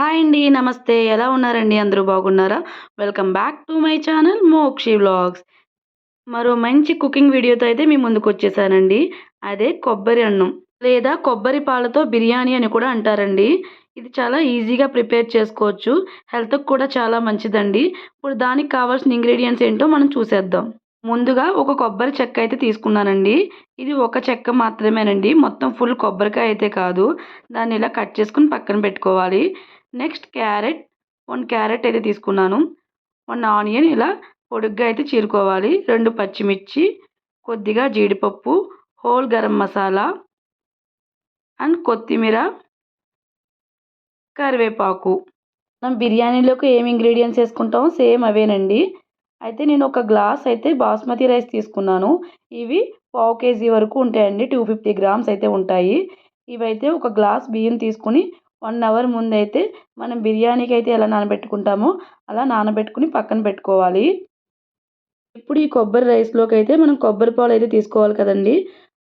Hi అండి నమస్తే. ఎలా ఉన్నారండి? అందరూ బాగున్నారా? Welcome back to my channel Mokshi vlogs. మరో మంచి కుకింగ్ వీడియోతో అయితే మీ ముందుకు వచ్చేసానండి. అదే కొబ్బరి అన్నం లేదా కొబ్బరి పాలతో బిర్యానీ అని కూడా అంటారండి. ఇది చాలా ఈజీగా ప్రిపేర్ చేసుకోవచ్చు. హెల్త్కి కూడా చాలా మంచిదండి. ఇప్పుడు దానికి కావాల్సిన ఇంగ్రీడియంట్స్ ఏంటో మనం చూసేద్దాం. ముందుగా ఒక కొబ్బరి చెక్క అయితే తీసుకున్నానండి. ఇది ఒక చెక్క మాత్రమేనండి. మొత్తం ఫుల్ కొబ్బరికాయ అయితే కాదు. దాన్ని ఇలా కట్ చేసుకుని పక్కన పెట్టుకోవాలి. నెక్స్ట్ క్యారెట్ వన్ క్యారెట్ అయితే తీసుకున్నాను. వన్ ఆనియన్ ఇలా పొడుగ్గా అయితే చీరుకోవాలి. రెండు పచ్చిమిర్చి కొద్దిగా జీడిపప్పు హోల్ గరం మసాలా అండ్ కొత్తిమీర కరివేపాకు. మనం బిర్యానీలోకి ఏం ఇంగ్రీడియంట్స్ వేసుకుంటామో సేమ్ అవేనండి. అయితే నేను ఒక గ్లాస్ అయితే బాస్మతి రైస్ తీసుకున్నాను. ఇవి పావు కేజీ వరకు ఉంటాయండి. టూ ఫిఫ్టీ గ్రామ్స్ అయితే ఉంటాయి. ఇవైతే ఒక గ్లాస్ బియ్యం తీసుకుని వన్ అవర్ ముందైతే మనం బిర్యానీకి అయితే ఎలా నానబెట్టుకుంటామో అలా నానబెట్టుకుని పక్కన పెట్టుకోవాలి. ఇప్పుడు ఈ కొబ్బరి రైస్లోకి అయితే మనం కొబ్బరి పాలు అయితే తీసుకోవాలి కదండి.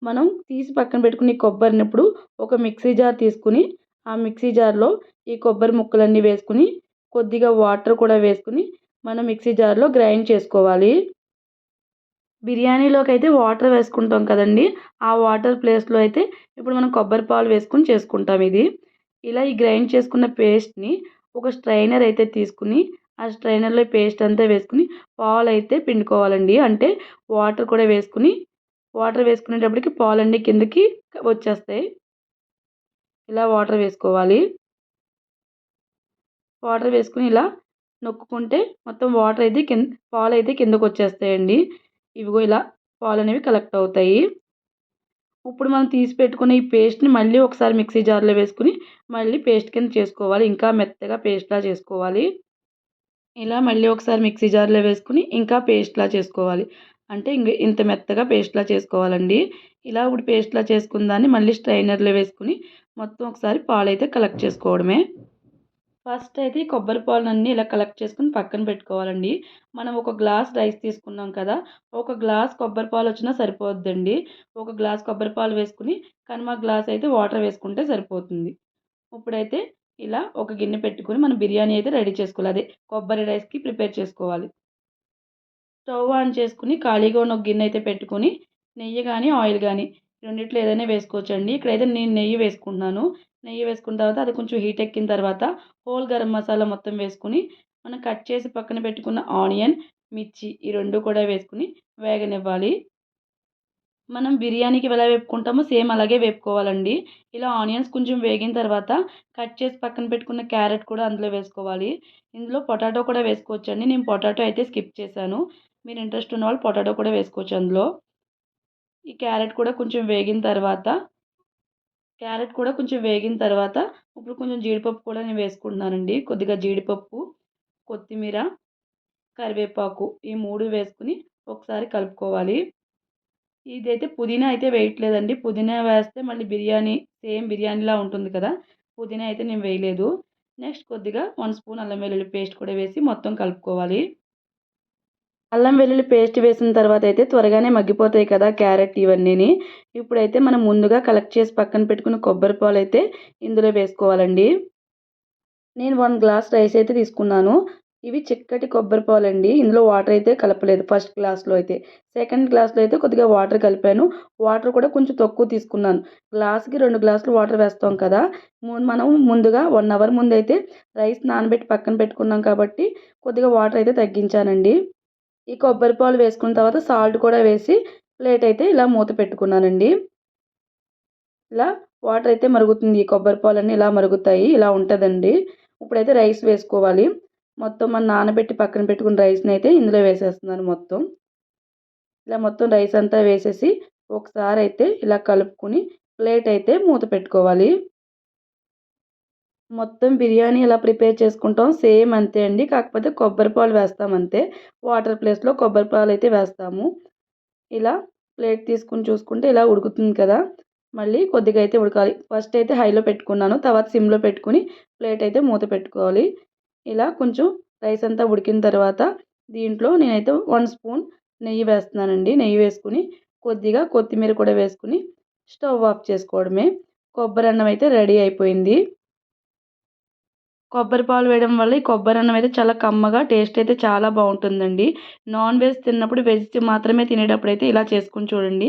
మనం తీసి పక్కన పెట్టుకుని కొబ్బరిని ఇప్పుడు ఒక మిక్సీ జార్ తీసుకుని ఆ మిక్సీ జార్లో ఈ కొబ్బరి ముక్కలన్నీ వేసుకుని కొద్దిగా వాటర్ కూడా వేసుకుని మనం మిక్సీ జార్లో గ్రైండ్ చేసుకోవాలి. బిర్యానీలోకి అయితే వాటర్ వేసుకుంటాం కదండి. ఆ వాటర్ ప్లేస్లో అయితే ఇప్పుడు మనం కొబ్బరి పాలు వేసుకుని చేసుకుంటాం ఇది. ఇలా ఈ గ్రైండ్ చేసుకున్న పేస్ట్ని ఒక స్ట్రైనర్ అయితే తీసుకుని ఆ స్ట్రైనర్లో పేస్ట్ అంతా వేసుకుని పాలు అయితే పిండుకోవాలండి. అంటే వాటర్ కూడా వేసుకుని వాటర్ వేసుకునేటప్పటికి పాలన్నీ కిందకి వచ్చేస్తాయి. ఇలా వాటర్ వేసుకోవాలి. వాటర్ వేసుకుని ఇలా నొక్కుంటే మొత్తం వాటర్ అయితే కింద పాలు అయితే కిందకు వచ్చేస్తాయండి ఇవిగో ఇలా పాలు అనేవి కలెక్ట్ అవుతాయి. ఇప్పుడు మనం తీసి పెట్టుకున్న ఈ పేస్ట్ని మళ్ళీ ఒకసారి మిక్సీ జార్లో వేసుకుని మళ్ళీ పేస్ట్ కింద చేసుకోవాలి. ఇంకా మెత్తగా పేస్ట్లా చేసుకోవాలి. ఇలా మళ్ళీ ఒకసారి మిక్సీ జార్లో వేసుకుని ఇంకా పేస్ట్లా చేసుకోవాలి. అంటే ఇంక ఇంత మెత్తగా పేస్ట్లా చేసుకోవాలండి. ఇలా ఇప్పుడు పేస్ట్లా చేసుకున్న దాన్ని మళ్ళీ స్ట్రైనర్లో వేసుకుని మొత్తం ఒకసారి పాలైతే కలెక్ట్ చేసుకోవడమే. ఫస్ట్ అయితే ఈ కొబ్బరి పాలన్నీ ఇలా కలెక్ట్ చేసుకుని పక్కన పెట్టుకోవాలండి. మనం ఒక గ్లాస్ రైస్ తీసుకున్నాం కదా ఒక గ్లాస్ కొబ్బరి పాలు వచ్చినా సరిపోద్దండి. ఒక గ్లాస్ కొబ్బరి పాలు వేసుకుని కనుమ గ్లాస్ అయితే వాటర్ వేసుకుంటే సరిపోతుంది. ఇప్పుడైతే ఇలా ఒక గిన్నె పెట్టుకుని మనం బిర్యానీ అయితే రెడీ చేసుకోవాలి. అదే కొబ్బరి రైస్కి ప్రిపేర్ చేసుకోవాలి. స్టవ్ ఆన్ చేసుకుని ఖాళీగా ఉన్న ఒక గిన్నె అయితే పెట్టుకుని నెయ్యి కానీ ఆయిల్ కానీ రెండిట్లో ఏదైనా వేసుకోవచ్చండి. ఇక్కడైతే నేను నెయ్యి వేసుకుంటున్నాను. నెయ్యి వేసుకున్న తర్వాత అది కొంచెం హీట్ ఎక్కిన తర్వాత హోల్ గరం మసాలా మొత్తం వేసుకుని మనం కట్ చేసి పక్కన పెట్టుకున్న ఆనియన్ మిర్చి ఈ రెండు కూడా వేసుకుని వేగనివ్వాలి. మనం బిర్యానీకి ఎలా వేపుకుంటామో సేమ్ అలాగే వేపుకోవాలండి. ఇలా ఆనియన్స్ కొంచెం వేగిన తర్వాత కట్ చేసి పక్కన పెట్టుకున్న క్యారెట్ కూడా అందులో వేసుకోవాలి. ఇందులో పొటాటో కూడా వేసుకోవచ్చండి. నేను పొటాటో అయితే స్కిప్ చేశాను. మీరు ఇంట్రెస్ట్ ఉన్న వాళ్ళు పొటాటో కూడా వేసుకోవచ్చు అందులో. ఈ క్యారెట్ కూడా కొంచెం వేగిన తర్వాత క్యారెట్ కూడా కొంచెం వేగిన తర్వాత ఇప్పుడు కొంచెం జీడిపప్పు కూడా నేను వేసుకుంటున్నానండి. కొద్దిగా జీడిపప్పు కొత్తిమీర కరివేపాకు ఈ మూడు వేసుకుని ఒకసారి కలుపుకోవాలి. ఇదైతే పుదీనా అయితే వేయట్లేదండి. పుదీనా వేస్తే మళ్ళీ బిర్యానీ సేమ్ బిర్యానీలా ఉంటుంది కదా. పుదీనా అయితే నేను వేయలేదు. నెక్స్ట్ కొద్దిగా వన్ స్పూన్ అల్లం వెల్లుల్లి పేస్ట్ కూడా వేసి మొత్తం కలుపుకోవాలి. అల్లం వెల్లుల్లి పేస్ట్ వేసిన తర్వాత అయితే త్వరగానే మగ్గిపోతాయి కదా క్యారెట్ ఇవన్నీని. ఇప్పుడైతే మనం ముందుగా కలెక్ట్ చేసి పక్కన పెట్టుకున్న కొబ్బరి పాలు అయితే ఇందులో వేసుకోవాలండి. నేను వన్ గ్లాస్ రైస్ అయితే తీసుకున్నాను. ఇవి చిక్కటి కొబ్బరి పాలు అండి ఇందులో వాటర్ అయితే కలపలేదు ఫస్ట్ గ్లాస్లో అయితే. సెకండ్ గ్లాస్లో అయితే కొద్దిగా వాటర్ కలిపాను. వాటర్ కూడా కొంచెం తక్కువ తీసుకున్నాను. గ్లాస్కి రెండు గ్లాసులు వాటర్ వేస్తాం కదా. మనం ముందుగా వన్ అవర్ ముందు అయితే రైస్ నానబెట్టి పక్కన పెట్టుకున్నాం కాబట్టి కొద్దిగా వాటర్ అయితే తగ్గించానండి. ఈ కొబ్బరి పాలు వేసుకున్న తర్వాత సాల్ట్ కూడా వేసి ప్లేట్ అయితే ఇలా మూత పెట్టుకున్నానండి. ఇలా వాటర్ అయితే మరుగుతుంది. ఈ కొబ్బరి పాలు అన్నీ ఇలా మరుగుతాయి. ఇలా ఉంటుందండి. ఇప్పుడైతే రైస్ వేసుకోవాలి. మొత్తం మన నానబెట్టి పక్కన పెట్టుకున్న రైస్ని అయితే ఇందులో వేసేస్తున్నాను మొత్తం. ఇలా మొత్తం రైస్ అంతా వేసేసి ఒకసారి అయితే ఇలా కలుపుకొని ప్లేట్ అయితే మూత పెట్టుకోవాలి. మొత్తం బిర్యానీ ఎలా ప్రిపేర్ చేసుకుంటాం సేమ్ అంతే అండి. కాకపోతే కొబ్బరి పాలు వేస్తాం అంతే. వాటర్ ప్లేస్లో కొబ్బరి పాలు అయితే వేస్తాము. ఇలా ప్లేట్ తీసుకుని చూసుకుంటే ఇలా ఉడుకుతుంది కదా. మళ్ళీ కొద్దిగా అయితే ఉడకాలి. ఫస్ట్ అయితే హైలో పెట్టుకున్నాను. తర్వాత సిమ్లో పెట్టుకుని ప్లేట్ అయితే మూత పెట్టుకోవాలి. ఇలా కొంచెం రైస్ అంతా ఉడికిన తర్వాత దీంట్లో నేనైతే వన్ స్పూన్ నెయ్యి వేస్తున్నానండి. నెయ్యి వేసుకుని కొద్దిగా కొత్తిమీర కూడా వేసుకుని స్టవ్ ఆఫ్ చేసుకోవడమే. కొబ్బరి అన్నం అయితే రెడీ అయిపోయింది. కొబ్బరి పాలు వేయడం వల్ల ఈ కొబ్బరి అన్నం అయితే చాలా కమ్మగా టేస్ట్ అయితే చాలా బాగుంటుందండి. నాన్ వెజ్ తిన్నప్పుడు వెజ్ మాత్రమే తినేటప్పుడు అయితే ఇలా చేసుకుని చూడండి.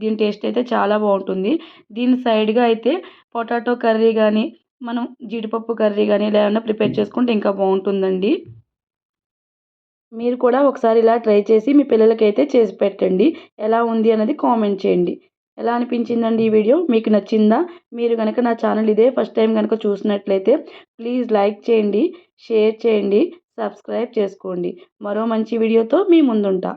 దీని టేస్ట్ అయితే చాలా బాగుంటుంది. దీని సైడ్గా అయితే పొటాటో కర్రీ కానీ మనం జీడిపప్పు కర్రీ కానీ ఇలా ఏమైనా ప్రిపేర్ చేసుకుంటే ఇంకా బాగుంటుందండి. మీరు కూడా ఒకసారి ఇలా ట్రై చేసి మీ పిల్లలకైతే చేసి పెట్టండి. ఎలా ఉంది అనేది కామెంట్ చేయండి. ఎలా అనిపించిందండి ఈ వీడియో? మీకు నచ్చిందా? మీరు కనుక నా ఛానల్ ఇదే ఫస్ట్ టైం కనుక చూసినట్లయితే ప్లీజ్ లైక్ చేయండి షేర్ చేయండి సబ్స్క్రైబ్ చేసుకోండి. మరో మంచి వీడియోతో మీ ముందుంటా.